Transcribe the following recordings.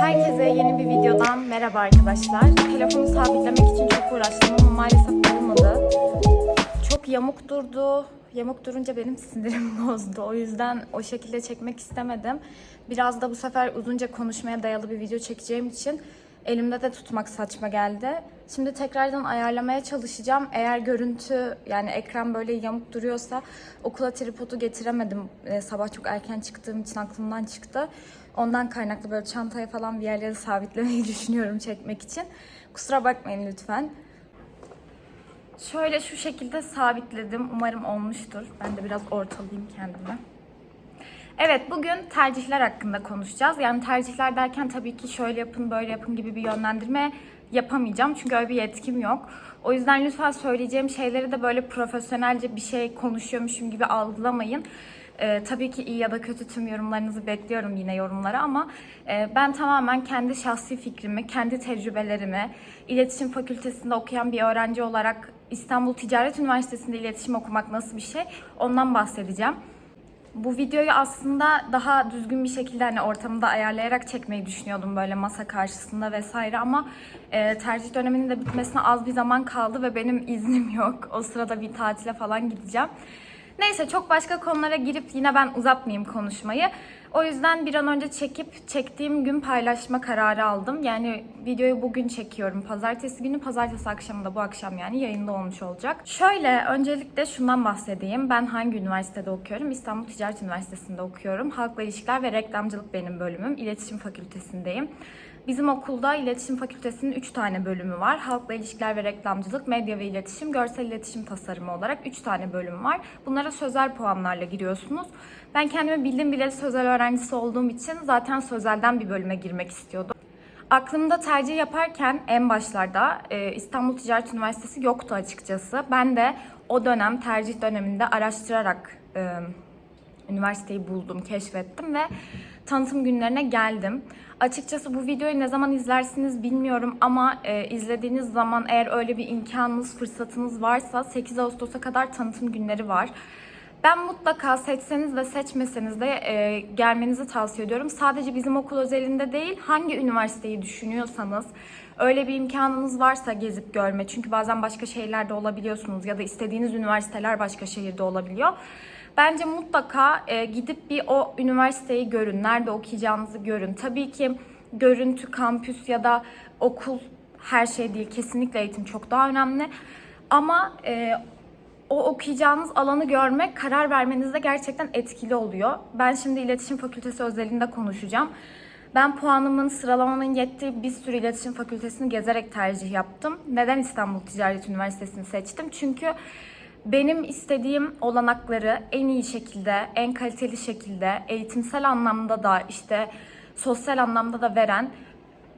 Herkese yeni bir videodan merhaba arkadaşlar. Telefonu sabitlemek için çok uğraştım ama maalesef olmadı. Çok yamuk durdu. Yamuk durunca benim sinirim bozdu. O yüzden o şekilde çekmek istemedim. Biraz da bu sefer uzunca konuşmaya dayalı bir video çekeceğim için elimde de tutmak saçma geldi. Şimdi tekrardan ayarlamaya çalışacağım. Eğer görüntü yani ekran böyle yamuk duruyorsa okula tripodu getiremedim. Ee, sabah çok erken çıktığım için aklımdan çıktı. Ondan kaynaklı böyle çantaya falan bir yerlere sabitlemeyi düşünüyorum çekmek için. Kusura bakmayın lütfen. Şöyle şu şekilde sabitledim. Umarım olmuştur. Ben de biraz ortalayayım kendimi. Evet bugün tercihler hakkında konuşacağız. Yani tercihler derken tabii ki şöyle yapın böyle yapın gibi bir yönlendirme yapamayacağım. Çünkü öyle bir yetkim yok. O yüzden lütfen söyleyeceğim şeyleri de böyle profesyonelce bir şey konuşuyormuşum gibi algılamayın. Ee, tabii ki iyi ya da kötü tüm yorumlarınızı bekliyorum yine yorumlara ama e, ben tamamen kendi şahsi fikrimi, kendi tecrübelerimi, iletişim fakültesinde okuyan bir öğrenci olarak İstanbul Ticaret Üniversitesi'nde iletişim okumak nasıl bir şey ondan bahsedeceğim. Bu videoyu aslında daha düzgün bir şekilde hani ortamında ayarlayarak çekmeyi düşünüyordum böyle masa karşısında vesaire ama e, tercih döneminin de bitmesine az bir zaman kaldı ve benim iznim yok. O sırada bir tatile falan gideceğim. Neyse çok başka konulara girip yine ben uzatmayayım konuşmayı. O yüzden bir an önce çekip çektiğim gün paylaşma kararı aldım. Yani videoyu bugün çekiyorum. Pazartesi günü, pazartesi akşamı da bu akşam yani yayında olmuş olacak. Şöyle öncelikle şundan bahsedeyim. Ben hangi üniversitede okuyorum? İstanbul Ticaret Üniversitesi'nde okuyorum. Halkla İlişkiler ve Reklamcılık benim bölümüm. İletişim Fakültesindeyim. Bizim okulda iletişim fakültesinin 3 tane bölümü var. Halkla ilişkiler ve reklamcılık, medya ve iletişim, görsel iletişim tasarımı olarak 3 tane bölüm var. Bunlara sözel puanlarla giriyorsunuz. Ben kendimi bildim bileli sözel öğrencisi olduğum için zaten sözelden bir bölüme girmek istiyordum. Aklımda tercih yaparken en başlarda e, İstanbul Ticaret Üniversitesi yoktu açıkçası. Ben de o dönem tercih döneminde araştırarak e, üniversiteyi buldum, keşfettim ve tanıtım günlerine geldim. Açıkçası bu videoyu ne zaman izlersiniz bilmiyorum ama e, izlediğiniz zaman eğer öyle bir imkanınız, fırsatınız varsa 8 Ağustos'a kadar tanıtım günleri var. Ben mutlaka seçseniz de seçmeseniz de e, gelmenizi tavsiye ediyorum. Sadece bizim okul özelinde değil, hangi üniversiteyi düşünüyorsanız, öyle bir imkanınız varsa gezip görme. Çünkü bazen başka şehirlerde olabiliyorsunuz ya da istediğiniz üniversiteler başka şehirde olabiliyor. Bence mutlaka e, gidip bir o üniversiteyi görün, nerede okuyacağınızı görün. Tabii ki görüntü, kampüs ya da okul her şey değil. Kesinlikle eğitim çok daha önemli. Ama e, o okuyacağınız alanı görmek karar vermenizde gerçekten etkili oluyor. Ben şimdi iletişim fakültesi özelinde konuşacağım. Ben puanımın, sıralamamın yettiği bir sürü iletişim fakültesini gezerek tercih yaptım. Neden İstanbul Ticaret Üniversitesi'ni seçtim? Çünkü benim istediğim olanakları en iyi şekilde, en kaliteli şekilde, eğitimsel anlamda da işte sosyal anlamda da veren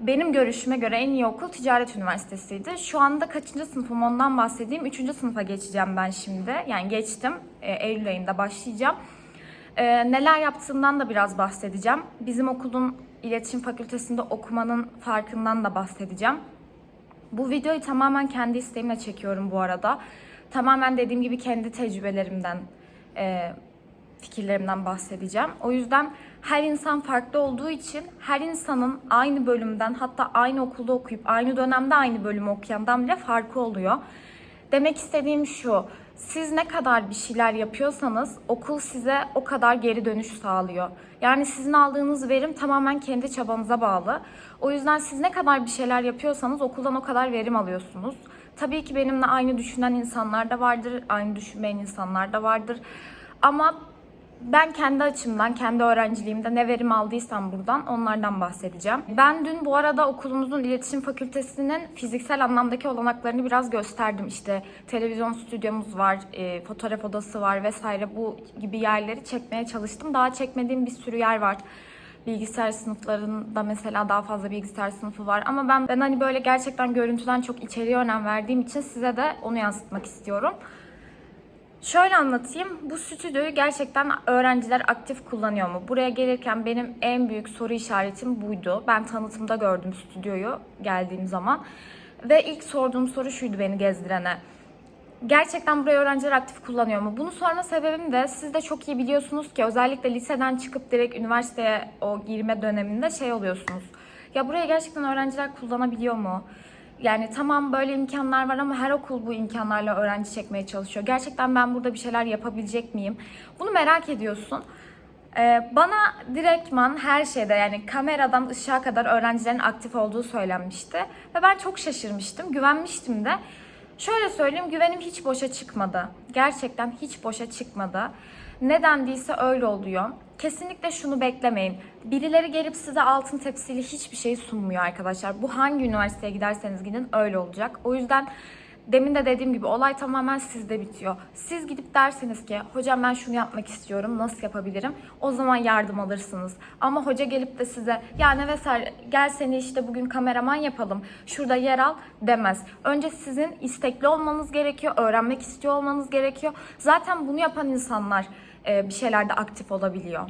benim görüşüme göre en iyi okul Ticaret Üniversitesi'ydi. Şu anda kaçıncı sınıfım ondan bahsedeyim. Üçüncü sınıfa geçeceğim ben şimdi. Yani geçtim. E, Eylül ayında başlayacağım. E, neler yaptığımdan da biraz bahsedeceğim. Bizim okulun iletişim fakültesinde okumanın farkından da bahsedeceğim. Bu videoyu tamamen kendi isteğimle çekiyorum bu arada. Tamamen dediğim gibi kendi tecrübelerimden, e, fikirlerimden bahsedeceğim. O yüzden her insan farklı olduğu için her insanın aynı bölümden hatta aynı okulda okuyup aynı dönemde aynı bölümü okuyandan bile farkı oluyor. Demek istediğim şu, siz ne kadar bir şeyler yapıyorsanız okul size o kadar geri dönüş sağlıyor. Yani sizin aldığınız verim tamamen kendi çabanıza bağlı. O yüzden siz ne kadar bir şeyler yapıyorsanız okuldan o kadar verim alıyorsunuz. Tabii ki benimle aynı düşünen insanlar da vardır, aynı düşünmeyen insanlar da vardır. Ama ben kendi açımdan, kendi öğrenciliğimde ne verim aldıysam buradan onlardan bahsedeceğim. Ben dün bu arada okulumuzun iletişim fakültesinin fiziksel anlamdaki olanaklarını biraz gösterdim. İşte televizyon stüdyomuz var, e, fotoğraf odası var vesaire bu gibi yerleri çekmeye çalıştım. Daha çekmediğim bir sürü yer var. Bilgisayar sınıflarında mesela daha fazla bilgisayar sınıfı var. Ama ben ben hani böyle gerçekten görüntüden çok içeriye önem verdiğim için size de onu yansıtmak istiyorum. Şöyle anlatayım. Bu stüdyoyu gerçekten öğrenciler aktif kullanıyor mu? Buraya gelirken benim en büyük soru işaretim buydu. Ben tanıtımda gördüm stüdyoyu geldiğim zaman. Ve ilk sorduğum soru şuydu beni gezdirene. Gerçekten burayı öğrenciler aktif kullanıyor mu? Bunu sorma sebebim de siz de çok iyi biliyorsunuz ki özellikle liseden çıkıp direkt üniversiteye o girme döneminde şey oluyorsunuz. Ya burayı gerçekten öğrenciler kullanabiliyor mu? Yani tamam böyle imkanlar var ama her okul bu imkanlarla öğrenci çekmeye çalışıyor. Gerçekten ben burada bir şeyler yapabilecek miyim? Bunu merak ediyorsun. Ee, bana direktman her şeyde yani kameradan ışığa kadar öğrencilerin aktif olduğu söylenmişti. Ve ben çok şaşırmıştım, güvenmiştim de. Şöyle söyleyeyim güvenim hiç boşa çıkmadı. Gerçekten hiç boşa çıkmadı. Neden değilse öyle oluyor. Kesinlikle şunu beklemeyin. Birileri gelip size altın tepsiyle hiçbir şey sunmuyor arkadaşlar. Bu hangi üniversiteye giderseniz gidin öyle olacak. O yüzden Demin de dediğim gibi olay tamamen sizde bitiyor. Siz gidip dersiniz ki hocam ben şunu yapmak istiyorum nasıl yapabilirim? O zaman yardım alırsınız. Ama hoca gelip de size ya ne vesaire gel seni işte bugün kameraman yapalım şurada yer al demez. Önce sizin istekli olmanız gerekiyor, öğrenmek istiyor olmanız gerekiyor. Zaten bunu yapan insanlar bir şeylerde aktif olabiliyor.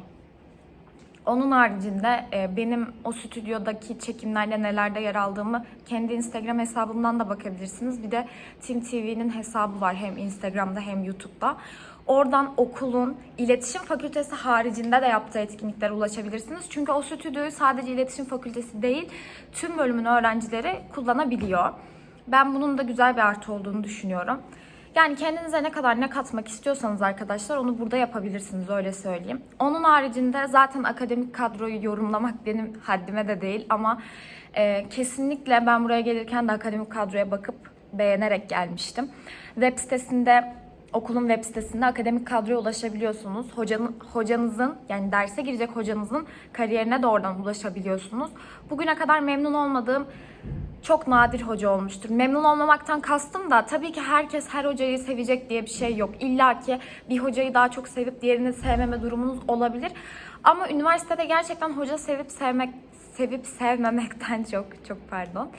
Onun haricinde e, benim o stüdyodaki çekimlerde nelerde yer aldığımı kendi Instagram hesabımdan da bakabilirsiniz. Bir de Team TV'nin hesabı var hem Instagram'da hem YouTube'da. Oradan okulun iletişim fakültesi haricinde de yaptığı etkinliklere ulaşabilirsiniz. Çünkü o stüdyoyu sadece iletişim fakültesi değil, tüm bölümün öğrencileri kullanabiliyor. Ben bunun da güzel bir artı olduğunu düşünüyorum. Yani kendinize ne kadar ne katmak istiyorsanız arkadaşlar onu burada yapabilirsiniz öyle söyleyeyim. Onun haricinde zaten akademik kadroyu yorumlamak benim haddime de değil ama e, kesinlikle ben buraya gelirken de akademik kadroya bakıp beğenerek gelmiştim. Web sitesinde okulun web sitesinde akademik kadroya ulaşabiliyorsunuz. Hocanın, hocanızın yani derse girecek hocanızın kariyerine de oradan ulaşabiliyorsunuz. Bugüne kadar memnun olmadığım çok nadir hoca olmuştur. Memnun olmamaktan kastım da tabii ki herkes her hocayı sevecek diye bir şey yok. İlla ki bir hocayı daha çok sevip diğerini sevmeme durumunuz olabilir. Ama üniversitede gerçekten hoca sevip sevmek sevip sevmemekten çok çok pardon.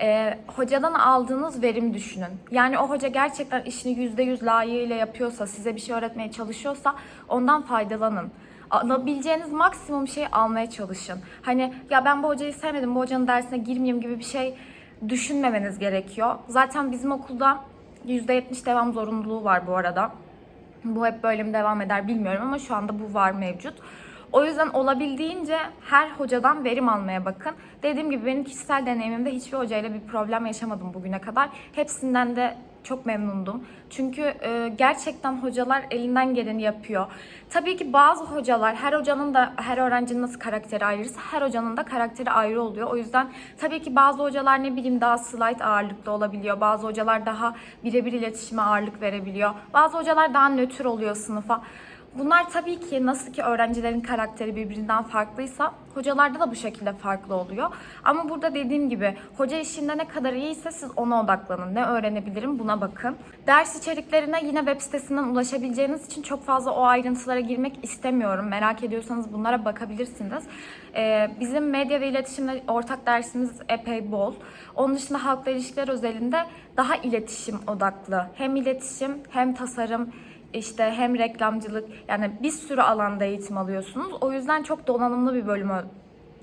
Ee, hocadan aldığınız verim düşünün. Yani o hoca gerçekten işini %100 layığıyla yapıyorsa, size bir şey öğretmeye çalışıyorsa ondan faydalanın alabileceğiniz maksimum şeyi almaya çalışın. Hani ya ben bu hocayı sevmedim, bu hocanın dersine girmeyeyim gibi bir şey düşünmemeniz gerekiyor. Zaten bizim okulda %70 devam zorunluluğu var bu arada. Bu hep böyle mi devam eder bilmiyorum ama şu anda bu var mevcut. O yüzden olabildiğince her hocadan verim almaya bakın. Dediğim gibi benim kişisel deneyimimde hiçbir hocayla bir problem yaşamadım bugüne kadar. Hepsinden de çok memnundum. Çünkü e, gerçekten hocalar elinden geleni yapıyor. Tabii ki bazı hocalar, her hocanın da her öğrencinin nasıl karakteri ayrıysa her hocanın da karakteri ayrı oluyor. O yüzden tabii ki bazı hocalar ne bileyim daha slide ağırlıklı olabiliyor. Bazı hocalar daha birebir iletişime ağırlık verebiliyor. Bazı hocalar daha nötr oluyor sınıfa. Bunlar tabii ki nasıl ki öğrencilerin karakteri birbirinden farklıysa hocalarda da bu şekilde farklı oluyor. Ama burada dediğim gibi hoca işinde ne kadar iyiyse siz ona odaklanın. Ne öğrenebilirim buna bakın. Ders içeriklerine yine web sitesinden ulaşabileceğiniz için çok fazla o ayrıntılara girmek istemiyorum. Merak ediyorsanız bunlara bakabilirsiniz. Ee, bizim medya ve iletişimle ortak dersimiz epey bol. Onun dışında halkla ilişkiler özelinde daha iletişim odaklı. Hem iletişim hem tasarım işte hem reklamcılık yani bir sürü alanda eğitim alıyorsunuz. O yüzden çok donanımlı bir bölüm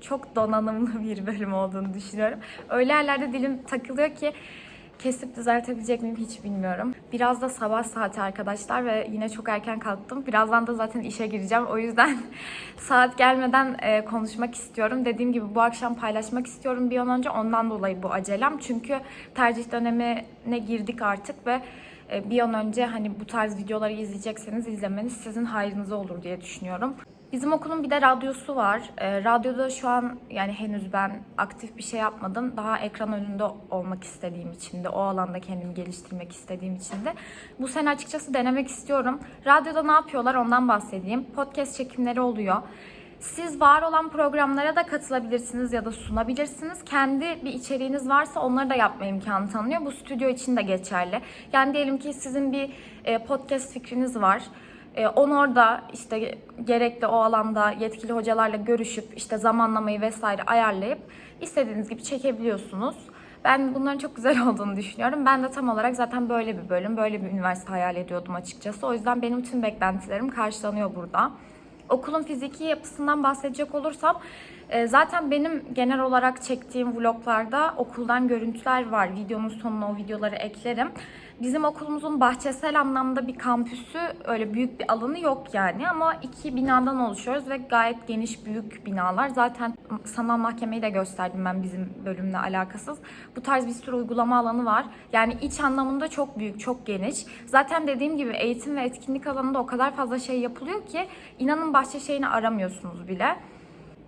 çok donanımlı bir bölüm olduğunu düşünüyorum. Öyle yerlerde dilim takılıyor ki kesip düzeltebilecek miyim hiç bilmiyorum. Biraz da sabah saati arkadaşlar ve yine çok erken kalktım. Birazdan da zaten işe gireceğim. O yüzden saat gelmeden e, konuşmak istiyorum. Dediğim gibi bu akşam paylaşmak istiyorum bir an önce. Ondan dolayı bu acelem. Çünkü tercih dönemine girdik artık ve bir an önce hani bu tarz videoları izleyecekseniz izlemeniz sizin hayrınıza olur diye düşünüyorum. Bizim okulun bir de radyosu var. E, radyoda şu an yani henüz ben aktif bir şey yapmadım. Daha ekran önünde olmak istediğim için de, o alanda kendimi geliştirmek istediğim için de. Bu sene açıkçası denemek istiyorum. Radyoda ne yapıyorlar ondan bahsedeyim. Podcast çekimleri oluyor. Siz var olan programlara da katılabilirsiniz ya da sunabilirsiniz. Kendi bir içeriğiniz varsa onları da yapma imkanı tanınıyor. Bu stüdyo için de geçerli. Yani diyelim ki sizin bir e, podcast fikriniz var. E, onu orada işte gerekli o alanda yetkili hocalarla görüşüp işte zamanlamayı vesaire ayarlayıp istediğiniz gibi çekebiliyorsunuz. Ben bunların çok güzel olduğunu düşünüyorum. Ben de tam olarak zaten böyle bir bölüm, böyle bir üniversite hayal ediyordum açıkçası. O yüzden benim tüm beklentilerim karşılanıyor burada. Okulun fiziki yapısından bahsedecek olursam zaten benim genel olarak çektiğim vloglarda okuldan görüntüler var. Videonun sonuna o videoları eklerim. Bizim okulumuzun bahçesel anlamda bir kampüsü öyle büyük bir alanı yok yani ama iki binadan oluşuyoruz ve gayet geniş büyük binalar. Zaten sanal mahkemeyi de gösterdim ben bizim bölümle alakasız. Bu tarz bir sürü uygulama alanı var. Yani iç anlamında çok büyük, çok geniş. Zaten dediğim gibi eğitim ve etkinlik alanında o kadar fazla şey yapılıyor ki inanın bahçe şeyini aramıyorsunuz bile.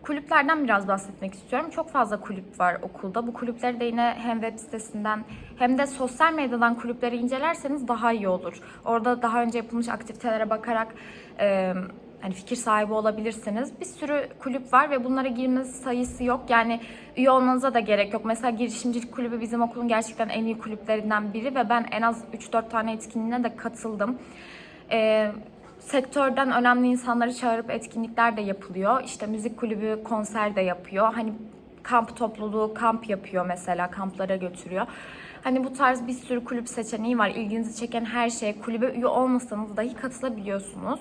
Kulüplerden biraz bahsetmek istiyorum. Çok fazla kulüp var okulda. Bu kulüpleri de yine hem web sitesinden hem de sosyal medyadan kulüpleri incelerseniz daha iyi olur. Orada daha önce yapılmış aktivitelere bakarak e, hani fikir sahibi olabilirsiniz. Bir sürü kulüp var ve bunlara girme sayısı yok. Yani üye olmanıza da gerek yok. Mesela girişimcilik kulübü bizim okulun gerçekten en iyi kulüplerinden biri ve ben en az 3-4 tane etkinliğine de katıldım. E, sektörden önemli insanları çağırıp etkinlikler de yapılıyor. İşte müzik kulübü konser de yapıyor. Hani kamp topluluğu kamp yapıyor mesela kamplara götürüyor. Hani bu tarz bir sürü kulüp seçeneği var. İlginizi çeken her şeye kulübe üye olmasanız dahi katılabiliyorsunuz.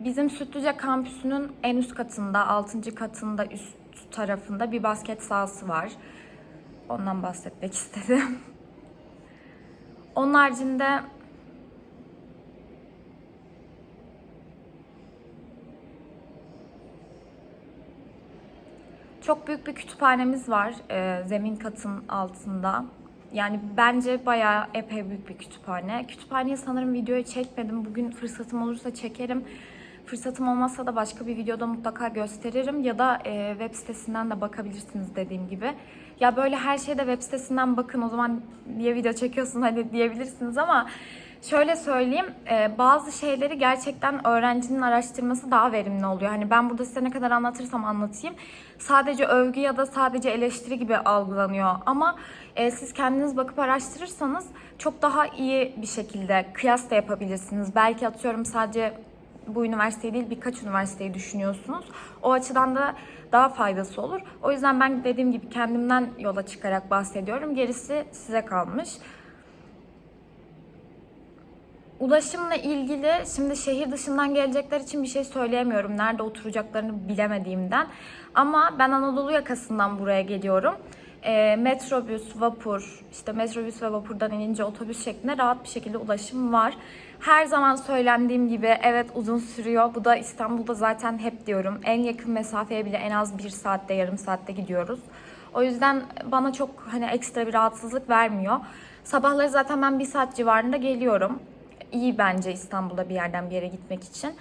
Bizim Sütlüce kampüsünün en üst katında, 6. katında üst tarafında bir basket sahası var. Ondan bahsetmek istedim. Onun haricinde çok büyük bir kütüphanemiz var e, zemin katın altında. Yani bence bayağı epey büyük bir kütüphane. Kütüphaneyi sanırım videoya çekmedim. Bugün fırsatım olursa çekerim. Fırsatım olmazsa da başka bir videoda mutlaka gösteririm ya da e, web sitesinden de bakabilirsiniz dediğim gibi. Ya böyle her şeyde web sitesinden bakın o zaman niye video çekiyorsun hani diyebilirsiniz ama şöyle söyleyeyim e, bazı şeyleri gerçekten öğrencinin araştırması daha verimli oluyor. Hani ben burada size ne kadar anlatırsam anlatayım sadece övgü ya da sadece eleştiri gibi algılanıyor ama e, siz kendiniz bakıp araştırırsanız çok daha iyi bir şekilde kıyas da yapabilirsiniz. Belki atıyorum sadece bu üniversiteyi değil birkaç üniversiteyi düşünüyorsunuz. O açıdan da daha faydası olur. O yüzden ben dediğim gibi kendimden yola çıkarak bahsediyorum. Gerisi size kalmış. Ulaşımla ilgili şimdi şehir dışından gelecekler için bir şey söyleyemiyorum. Nerede oturacaklarını bilemediğimden. Ama ben Anadolu yakasından buraya geliyorum. E, metrobüs, vapur, işte metrobüs ve vapurdan inince otobüs şeklinde rahat bir şekilde ulaşım var. Her zaman söylendiğim gibi evet uzun sürüyor. Bu da İstanbul'da zaten hep diyorum. En yakın mesafeye bile en az bir saatte, yarım saatte gidiyoruz. O yüzden bana çok hani ekstra bir rahatsızlık vermiyor. Sabahları zaten ben bir saat civarında geliyorum. İyi bence İstanbul'da bir yerden bir yere gitmek için.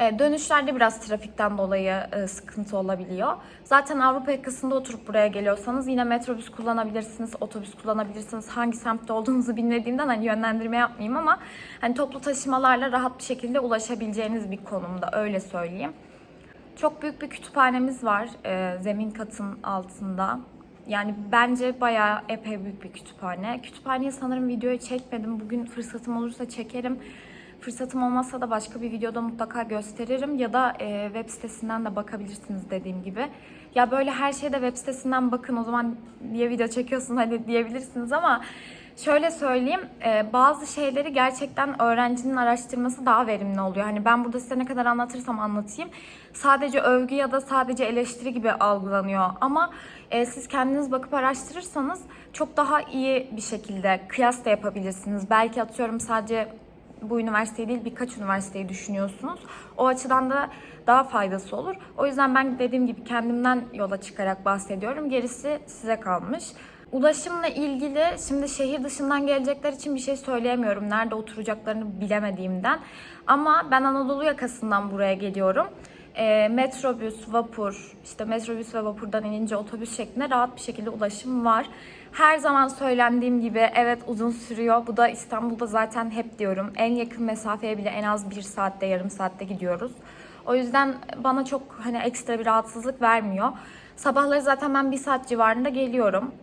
E, Dönüşlerde biraz trafikten dolayı e, sıkıntı olabiliyor. Zaten Avrupa yakasında oturup buraya geliyorsanız yine metrobüs kullanabilirsiniz, otobüs kullanabilirsiniz. Hangi semtte olduğunuzu bilmediğimden hani yönlendirme yapmayayım ama hani toplu taşımalarla rahat bir şekilde ulaşabileceğiniz bir konumda öyle söyleyeyim. Çok büyük bir kütüphanemiz var e, zemin katın altında. Yani bence bayağı epey büyük bir kütüphane. Kütüphaneyi sanırım videoya çekmedim. Bugün fırsatım olursa çekerim. Fırsatım olmazsa da başka bir videoda mutlaka gösteririm ya da e, web sitesinden de bakabilirsiniz dediğim gibi. Ya böyle her şeyde web sitesinden bakın o zaman niye video çekiyorsun hani diyebilirsiniz ama şöyle söyleyeyim e, bazı şeyleri gerçekten öğrencinin araştırması daha verimli oluyor. Hani ben burada size ne kadar anlatırsam anlatayım sadece övgü ya da sadece eleştiri gibi algılanıyor ama e, siz kendiniz bakıp araştırırsanız çok daha iyi bir şekilde kıyas da yapabilirsiniz. Belki atıyorum sadece bu üniversiteyi değil birkaç üniversiteyi düşünüyorsunuz. O açıdan da daha faydası olur. O yüzden ben dediğim gibi kendimden yola çıkarak bahsediyorum. Gerisi size kalmış. Ulaşımla ilgili şimdi şehir dışından gelecekler için bir şey söyleyemiyorum. Nerede oturacaklarını bilemediğimden. Ama ben Anadolu yakasından buraya geliyorum. E, metrobüs, vapur, işte metrobüs ve vapurdan inince otobüs şeklinde rahat bir şekilde ulaşım var. Her zaman söylendiğim gibi evet uzun sürüyor. Bu da İstanbul'da zaten hep diyorum. En yakın mesafeye bile en az bir saatte, yarım saatte gidiyoruz. O yüzden bana çok hani ekstra bir rahatsızlık vermiyor. Sabahları zaten ben bir saat civarında geliyorum.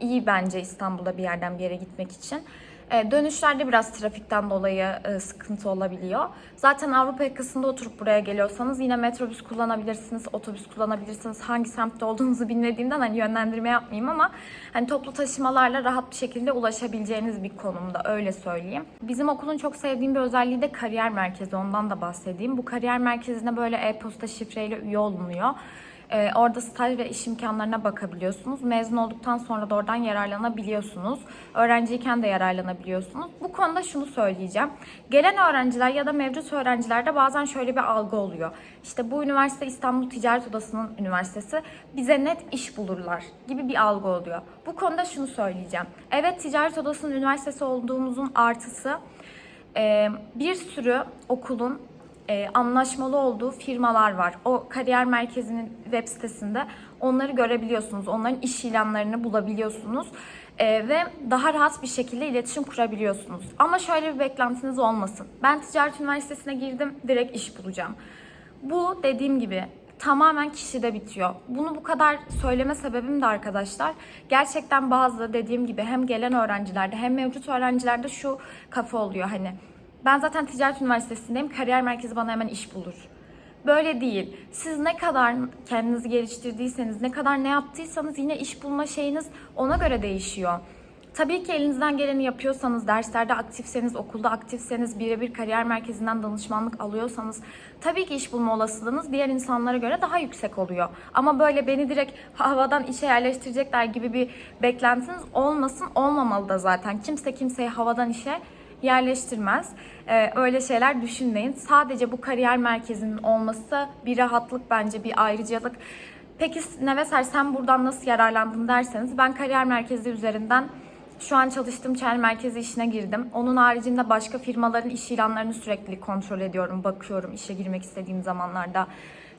İyi bence İstanbul'da bir yerden bir yere gitmek için. E, dönüşlerde biraz trafikten dolayı e, sıkıntı olabiliyor. Zaten Avrupa yakasında oturup buraya geliyorsanız yine metrobüs kullanabilirsiniz, otobüs kullanabilirsiniz. Hangi semtte olduğunuzu bilmediğimden hani yönlendirme yapmayayım ama hani toplu taşımalarla rahat bir şekilde ulaşabileceğiniz bir konumda öyle söyleyeyim. Bizim okulun çok sevdiğim bir özelliği de kariyer merkezi. Ondan da bahsedeyim. Bu kariyer merkezine böyle e-posta şifreyle üye olunuyor. Ee, orada staj ve iş imkanlarına bakabiliyorsunuz. Mezun olduktan sonra da oradan yararlanabiliyorsunuz. Öğrenciyken de yararlanabiliyorsunuz. Bu konuda şunu söyleyeceğim. Gelen öğrenciler ya da mevcut öğrencilerde bazen şöyle bir algı oluyor. İşte bu üniversite İstanbul Ticaret Odası'nın üniversitesi. Bize net iş bulurlar gibi bir algı oluyor. Bu konuda şunu söyleyeceğim. Evet Ticaret Odası'nın üniversitesi olduğumuzun artısı e, bir sürü okulun e, anlaşmalı olduğu firmalar var. O kariyer merkezinin web sitesinde onları görebiliyorsunuz. Onların iş ilanlarını bulabiliyorsunuz. E, ve daha rahat bir şekilde iletişim kurabiliyorsunuz. Ama şöyle bir beklentiniz olmasın. Ben ticaret üniversitesine girdim, direkt iş bulacağım. Bu dediğim gibi tamamen kişide bitiyor. Bunu bu kadar söyleme sebebim de arkadaşlar gerçekten bazı dediğim gibi hem gelen öğrencilerde hem mevcut öğrencilerde şu kafa oluyor hani ben zaten ticaret üniversitesindeyim kariyer merkezi bana hemen iş bulur. Böyle değil. Siz ne kadar kendinizi geliştirdiyseniz, ne kadar ne yaptıysanız yine iş bulma şeyiniz ona göre değişiyor. Tabii ki elinizden geleni yapıyorsanız, derslerde aktifseniz, okulda aktifseniz, birebir kariyer merkezinden danışmanlık alıyorsanız tabii ki iş bulma olasılığınız diğer insanlara göre daha yüksek oluyor. Ama böyle beni direkt havadan işe yerleştirecekler gibi bir beklentiniz olmasın, olmamalı da zaten. Kimse kimseyi havadan işe yerleştirmez. Ee, öyle şeyler düşünmeyin. Sadece bu kariyer merkezinin olması bir rahatlık bence, bir ayrıcalık. Peki Neveser sen buradan nasıl yararlandın derseniz ben kariyer merkezi üzerinden şu an çalıştığım çel merkezi işine girdim. Onun haricinde başka firmaların iş ilanlarını sürekli kontrol ediyorum, bakıyorum işe girmek istediğim zamanlarda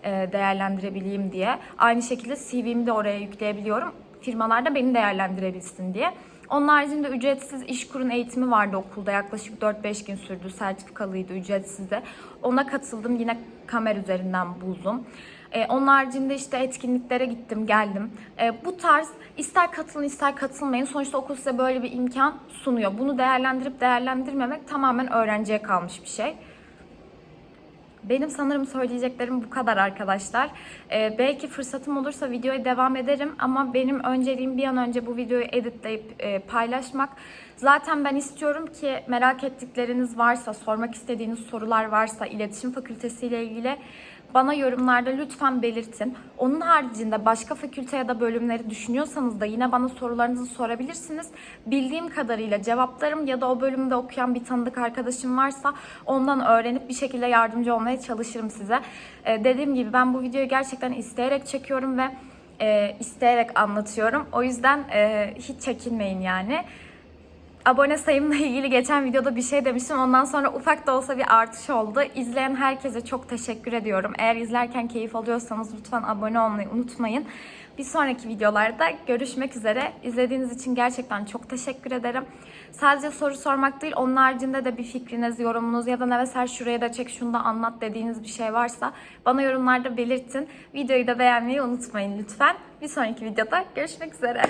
e, değerlendirebileyim diye. Aynı şekilde CV'mi de oraya yükleyebiliyorum. Firmalar da beni değerlendirebilsin diye. Onun haricinde ücretsiz iş kurun eğitimi vardı okulda. Yaklaşık 4-5 gün sürdü. Sertifikalıydı ücretsiz de. Ona katıldım. Yine kamer üzerinden buldum. Ee, onun haricinde işte etkinliklere gittim, geldim. Ee, bu tarz ister katılın ister katılmayın. Sonuçta okul size böyle bir imkan sunuyor. Bunu değerlendirip değerlendirmemek tamamen öğrenciye kalmış bir şey. Benim sanırım söyleyeceklerim bu kadar arkadaşlar. Ee, belki fırsatım olursa videoya devam ederim ama benim önceliğim bir an önce bu videoyu editleyip e, paylaşmak. Zaten ben istiyorum ki merak ettikleriniz varsa, sormak istediğiniz sorular varsa iletişim fakültesiyle ilgili bana yorumlarda lütfen belirtin. Onun haricinde başka fakülte ya da bölümleri düşünüyorsanız da yine bana sorularınızı sorabilirsiniz. Bildiğim kadarıyla cevaplarım ya da o bölümde okuyan bir tanıdık arkadaşım varsa ondan öğrenip bir şekilde yardımcı olmaya çalışırım size. Ee, dediğim gibi ben bu videoyu gerçekten isteyerek çekiyorum ve e, isteyerek anlatıyorum. O yüzden e, hiç çekinmeyin yani abone sayımla ilgili geçen videoda bir şey demiştim. Ondan sonra ufak da olsa bir artış oldu. İzleyen herkese çok teşekkür ediyorum. Eğer izlerken keyif alıyorsanız lütfen abone olmayı unutmayın. Bir sonraki videolarda görüşmek üzere. İzlediğiniz için gerçekten çok teşekkür ederim. Sadece soru sormak değil, onun haricinde de bir fikriniz, yorumunuz ya da Neveser şuraya da çek, şunu da anlat dediğiniz bir şey varsa bana yorumlarda belirtin. Videoyu da beğenmeyi unutmayın lütfen. Bir sonraki videoda görüşmek üzere.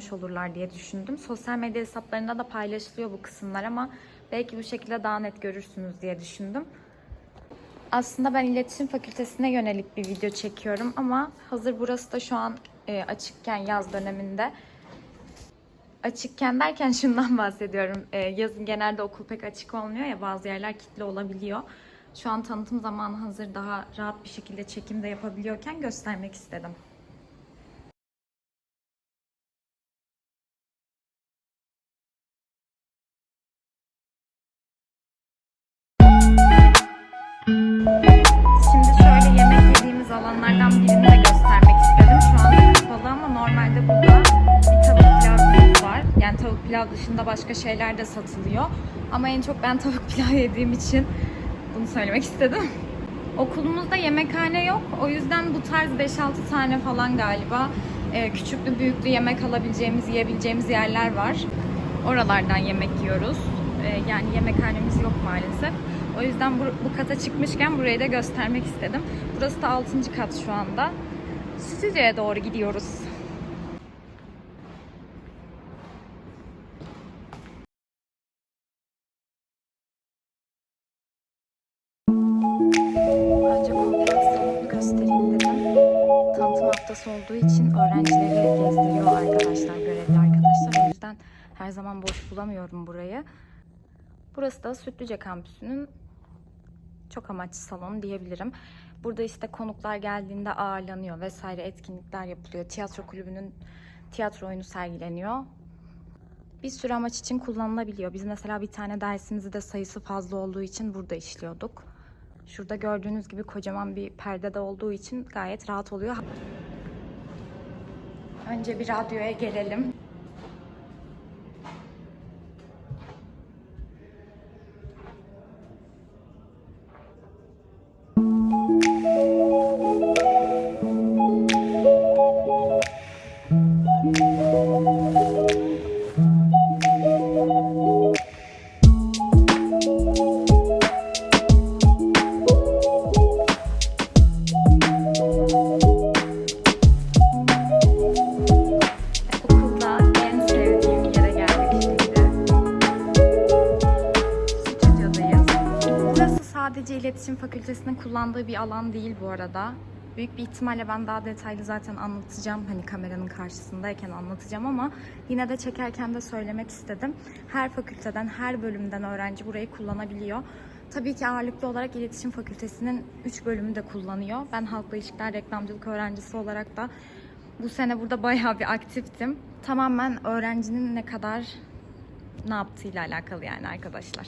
Görmüş olurlar diye düşündüm. Sosyal medya hesaplarında da paylaşılıyor bu kısımlar ama belki bu şekilde daha net görürsünüz diye düşündüm. Aslında ben iletişim fakültesine yönelik bir video çekiyorum ama hazır burası da şu an e, açıkken yaz döneminde Açıkken derken şundan bahsediyorum. Ee, yazın genelde okul pek açık olmuyor ya bazı yerler kilitli olabiliyor. Şu an tanıtım zamanı hazır daha rahat bir şekilde çekim de yapabiliyorken göstermek istedim. Şeyler de satılıyor. Ama en çok ben tavuk pilav yediğim için bunu söylemek istedim. Okulumuzda yemekhane yok. O yüzden bu tarz 5-6 tane falan galiba e, küçüklü büyüklü yemek alabileceğimiz, yiyebileceğimiz yerler var. Oralardan yemek yiyoruz. E, yani yemekhanemiz yok maalesef. O yüzden bu, bu kata çıkmışken burayı da göstermek istedim. Burası da 6. kat şu anda. Stüdyoya doğru gidiyoruz. Her zaman boş bulamıyorum burayı. Burası da Sütlüce Kampüsü'nün çok amaçlı salonu diyebilirim. Burada işte konuklar geldiğinde ağırlanıyor vesaire etkinlikler yapılıyor. Tiyatro kulübünün tiyatro oyunu sergileniyor. Bir sürü amaç için kullanılabiliyor. Biz mesela bir tane dersimizi de sayısı fazla olduğu için burada işliyorduk. Şurada gördüğünüz gibi kocaman bir perde de olduğu için gayet rahat oluyor. Önce bir radyoya gelelim. Fakültesinin kullandığı bir alan değil bu arada. Büyük bir ihtimalle ben daha detaylı zaten anlatacağım. Hani kameranın karşısındayken anlatacağım ama yine de çekerken de söylemek istedim. Her fakülteden, her bölümden öğrenci burayı kullanabiliyor. Tabii ki ağırlıklı olarak iletişim fakültesinin 3 bölümü de kullanıyor. Ben halkla ilişkiler reklamcılık öğrencisi olarak da bu sene burada bayağı bir aktiftim. Tamamen öğrencinin ne kadar ne yaptığıyla alakalı yani arkadaşlar.